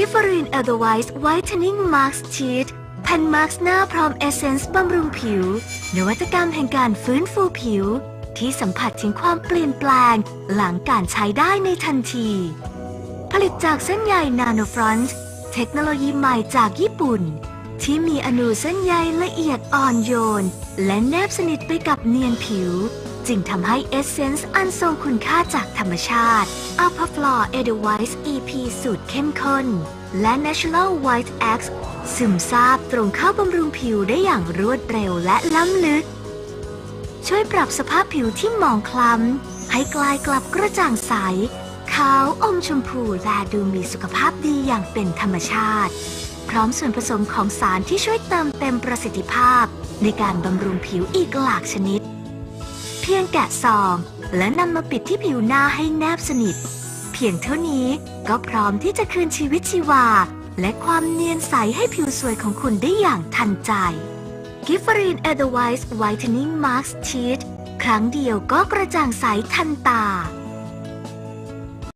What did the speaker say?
กิฟฟรีนเอเดอร์ไวส์ไวท์เทนนิ่งมาร์คชีทแผ่นมาร์คหน้าพร้อมเอเซนส์บำรุงผิว นวัตกรรมแห่งการฟื้นฟูผิว ที่สัมผัสถึงความเปลี่ยนแปลง หลังการใช้ได้ในทันที ผลิตจากเส้นใยนาโนฟรอนต์เทคโนโลยีใหม่จากญี่ปุ่น ที่มีอนูเส้นใยละเอียดอ่อนโยน และแนบสนิทไปกับเนียนผิว จึงทำให้เอเซนส์อันทรงคุณค่าจากธรรมชาติ Alpha Flor Edelweiss EP สูตรเข้มข้น และ Natural White X ซึมซาบตรงเข้าบำรุงผิวได้อย่างรวดเร็วและล้ำลึก ช่วยปรับสภาพผิวที่หมองคล้ำ ให้กลายกลับกระจ่างใส ขาวอมชมพูและดูมีสุขภาพดีอย่างเป็นธรรมชาติ พร้อมส่วนผสมของสารที่ช่วยเติมเต็มประสิทธิภาพ ในการบำรุงผิวอีกหลากชนิด พียงแกะซอง และนำมาปิดที่ผิวหน้าให้แนบสนิท เพียงเท่านี้ก็พร้อมที่จะคืนชีวิตชีวา และความเนียนใสให้ผิวสวยของคุณได้อย่างทันใจกิฟฟรีนเอเดอร์ไวส์ไวท์เทนนิ่งมาร์คชีทครั้งเดียวก็กระจ่างใสทันตา